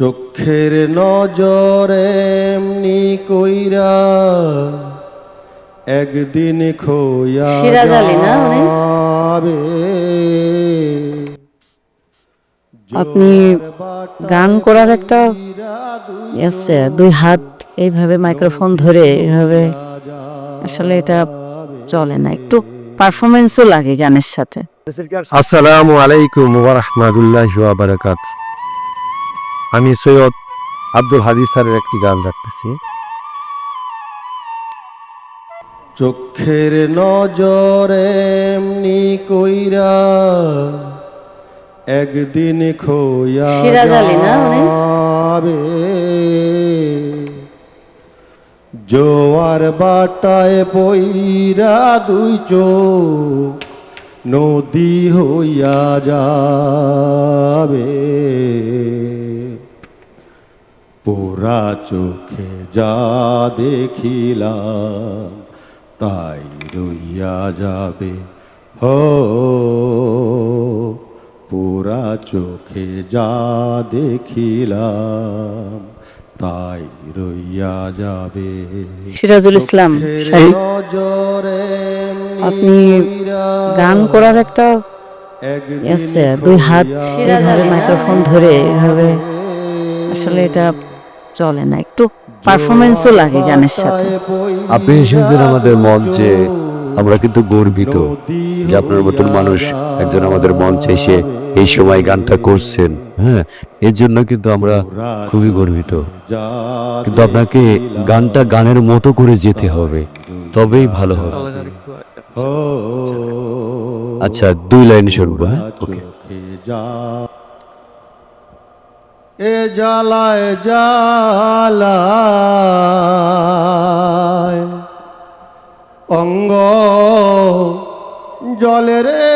চোখের নজরে এমনি কইরা একদিন খোয়া। আপনি গান করার একটা আছে দুই হাত এইভাবে মাইক্রোফোন ধরে এইভাবে আসলে এটা চলে না একটু পারফরমেন্সও লাগে গানের সাথে। আসসালামু আলাইকুম ওয়া রাহমাতুল্লাহি ওয়া বারাকাত আমি সৈয়দ আব্দুল হাদি স্যারের একটি গান রাখতেছি চোখের নজরে এমনি কইরা একদিন খোয়া সিরাজ আলী না উনি? যাবে। জোয়ার বাটায় পইরা দুই চোখ নদী হইয়া যাবে পোড়া চোখে যা দেখিলাম তাই রইয়া যাবে। হো পোড়া চোখে যা দেখিলাম তাই রইয়া যাবে। সিরাজুল ইসলাম আপনি গান করার একটা দুই হাত মাইক্রোফোন ধরে এইভাবে আসলে এটা চলে না, একটু পারফরমেন্সও লাগে গানের সাথে। আপনি এসেছেন আমাদের মঞ্চে, আমরা কিন্তু গর্বিত যে আপনার মতন মানুষ একজন আমাদের মঞ্চে এসে এই সময় গানটা করছেন হ্যাঁ? এর জন্য কিন্তু আমরা খুবই গর্বিত। কিন্তু আপনাকে গানটা গানের মতো করে যেতে হবে, তবেই ভালো হবে। আচ্ছা দুই লাইন শুনব হ্যাঁ? ওকে। এ জ্বালায় জ্বালায়। অঙ্গ জলে রে।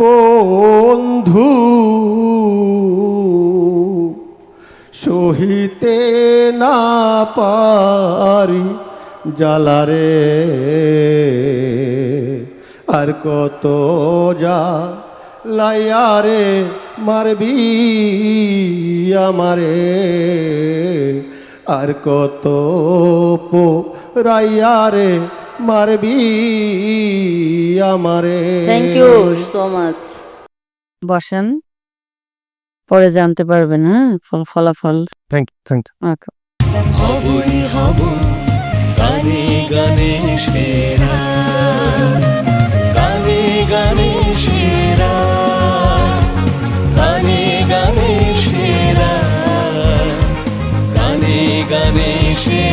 বন্ধু সহিতে না পারি জ্বালারে আর কত যা লাইয়ারে মারবি আমারে। আর কত পো রাইয়ারে মারবি আমারে। থ্যাংক ইউ সো মাচ বসেন পরে জানতে পারবেন হ্যাঁ ফল- ফলাফল। থ্যাংক থ্যাংক আচ্ছা। হবই হব গানে গানে সেরা change.